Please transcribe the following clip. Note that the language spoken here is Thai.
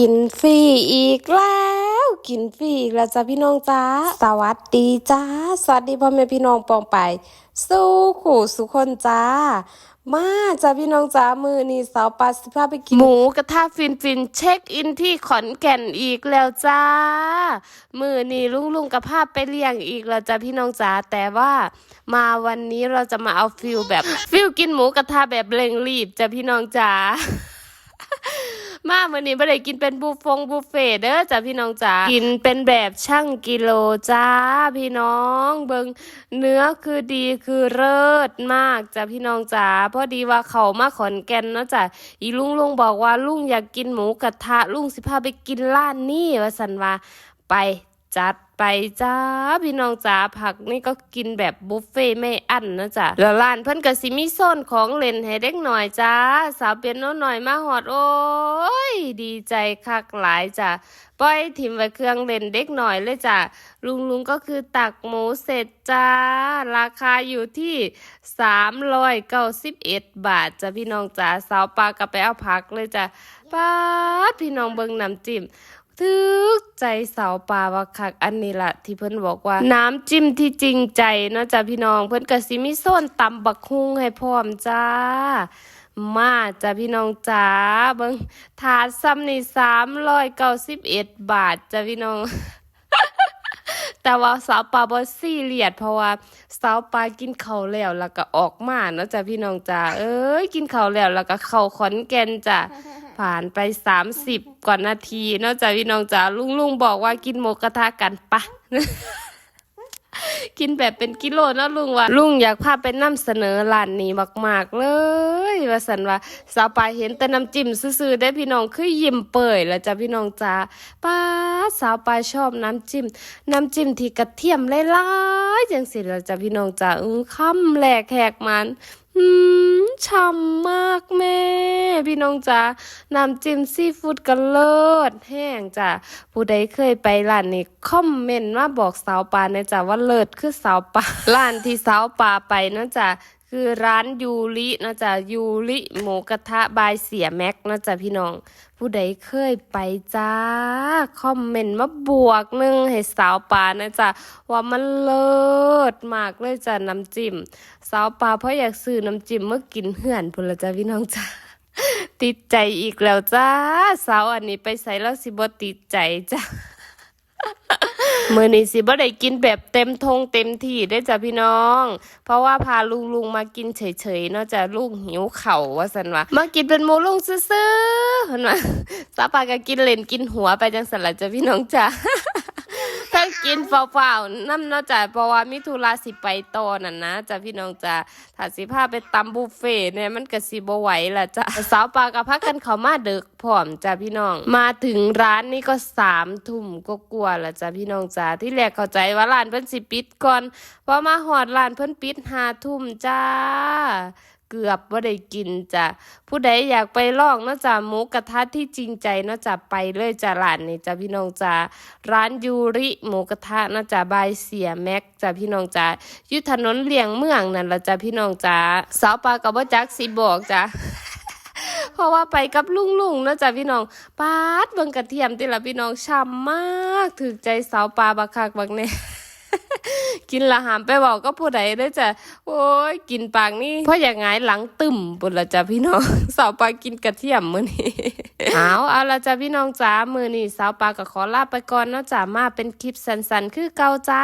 กินฟรีอีกแล้ว กินฟรีอีกแล้วจ้าพี่น้องจ้าสวัสดีจ้าสวัสดีพ่อแม่พี่น้องปองไป สู้ขู่สุคนจ้า มาจ้าพี่น้องจ้ามือนี้สาวปลาสิพาไปกิน หมูกระทะฟินฟินเช็คอินที่ขอนแก่นอีกแล้วจ้า มือนี้ลุงลุงกับภาพไปเลี้ยงอีกแล้วจ้าพี่น้องจ้าแต่ว่ามาวันนี้เราจะมาเอาฟิลแบบฟิลกินหมูกระทะแบบเร่งรีบจ้าพี่น้องจ้า มาวันนี้ไม่ได้กินเป็นบุฟฟงบุฟเฟ่เด้อจ้ะพี่น้องจ๋ากินเป็นแบบช่างกิโลจ้าพี่น้องเบิงเนื้อคือดีคือเลิศมากจ้ะพี่น้องจ๋าพอดีว่าเขามาขอนแก่นเนาะจ้ะอีลุงลุงบอกว่าลุงอยากกินหมูกระทะลุงสิพาไปกินร้านนี่ว่าสันว่าไปจัด ไปจ้าพี่น้องจ๋าผักนี่ก็กินแบบบุฟเฟ่ไม่อั้นนะจ๊ะแล้วร้านเพิ่นก็สิมีโซนของเล่นให้เด็กหน่อยจ้าสาวเปียโนหน่อยมาหอดโอ้ยดีใจคักหลายจ้ะปล่อยถิ่มไว้เครื่องเล่นเด็กหน่อยเลยจ้ะลุงลุงก็คือตักหมูเสร็จจ้า ราคาอยู่ที่สามร้อยเก้าสิบเอ็ดบาทจ้ะพี่น้องจ๋าสาวปลากลับไปเอาผักเลยจ้ะป้าพี่น้องเบิ่งน้ำจิ้มทึก ใจสาวปลาว่าคักอันนี้ละที่เพิ่นบอกว่า น้ำจิ้มที่จริงใจเนาะจ้ะพี่น้อง เพิ่นกะสิมีโซนตำบักฮุงให้พร้อมจ้า มาจ้ะพี่น้องจ้าเบิ่งถาดซ้ำนี่สามร้อยเก้าสิบเอ็ดบาทจ้ะพี่น้อง แต่ว่าสาวปลาบอซีเรียสเพราะว่าสาวปลากินข้าวแล้วแล้วก็ออกมาเนาะจ้ะพี่น้องจ้าเอ้ยกินข้าวแล้วแล้วก็เข้าขอนแก่นจ้ะผ่านไปสามสิบกว่านาทีเนอกจากพี่น้องจ๋าลุงลุงบอกว่ากินหมูกระทะกันปะ กินแบบเป็นกิโลนะลุงว่า ลุงอยากพาไปนำเสนอร้านนี้มาก ๆ เลย ว่าสันว่าสาวปลายเห็นแต่น้ำจิ้มซื่อๆได้พี่น้องคือยิ้มเปิดแล้วจ้ะพี่น้องจ๋าป้าสาวปลายชอบน้ำจิ้ม น้ำจิ้มที่กระเทียมหลายๆจังสิแล้วจ้ะพี่น้องจ๋าอือคำแหลกแหกมัน อืมฉ่ำมากแม่ พี่น้องจ๋าน้ำจิ้มซีฟู้ดกันเลิศแห้งจ้ะผู้ใดเคยไปร้านนี้คอมเมนต์มาบอกสาวปลานะจ๊ะว่าเลิศคือสาวปลาร้านที่สาวปลาไปนะจ๊ะคือร้านยูรินะจ๊ะยูริหมูกระทะบายเสียแม็กนะจ๊ะพี่น้อง ผู้ใดเคยไปจ้า คอมเมนต์มาบวกนึงให้สาวปลานะจ๊ะว่ามันเลิศมากเลยจ้ะน้ำจิ้ม สาวปลาเพราะอยากซื้อน้ำจิ้มเมื่อกินเหือนพุ่นละจ้าพี่น้องจ้า ติดใจอีกแล้วจ้าสาวอันนี้ไปใส่แล้วสิบ่ติดใจจ้ามือนี้สิบ่ได้กินแบบเต็มทงเต็มที่ได้จ้ะพี่น้อง เพราะว่าพาลุงลุงมากินเฉยๆนอกจากลูกหิวเข่าว่าสันว่ามากินเป็นหมูลุงซื่อๆเห็นไหมสาปาก็กินเล่นกินหัวไปจังสันละจ้ะพี่น้องจ้า กินเปล่าๆน้ำเนอกจากเพราะว่ามิธุระสิไปต่อนั่นนะจ้ะพี่น้องจ้ะถ้าสิพาไปตำบุฟเฟ่เนี่ยมันก็สิบ่ไหวละจ้ะสาวปลากับพักกันเขามาเดึกพร้อมจ้ะพี่น้อง มาถึงร้านนี่ก็สามทุ่มก็กลัวละจ้ะพี่น้องจ้ะที่แรกเข้าใจว่าร้านเพิ่นสิปิดก่อนพอมาหอดร้านเพิ่นปิดห้าทุ่มจ้า เกือบว่าได้กินจ้ะผู้ใดอยากไปลองเนาะจ้ะหมูกระทะที่จริงใจเนาะจ้ะไปเลยจ้ะร้านนี้จ้ะพี่น้องจ้ะร้านยูริหมูกระทะเนาะจ้ะบายเสียแม็กจ้ะพี่น้องจ้ะยู่ถนนเลียงเมืองนั่นละจ้ะพี่น้องจ้ะสาวปลากับว่าจักสิบอกจ้ะเพราะว่าไปกับลุงลุงนะจ้ะพี่น้องปาดเบิ่งกระเทียมติละพี่น้องช่ำมาก ถึกใจสาวปลาบักคักบักแน่ กินละหามไปบอกก็ผู้ใดได้จ้ะโอ้ยกินปากนี่เพราะอย่างไงหลังตึมบนละจ้ะพี่น้องสาวปากินกระเทียมมื้อนี้เอาเอาละจ้ะพี่น้องจ้ามื้อนี้สาวปาก็ขอลาไปก่อนเนาะจ้ะมาเป็นคลิปสั้นๆ คือเก่าจ้า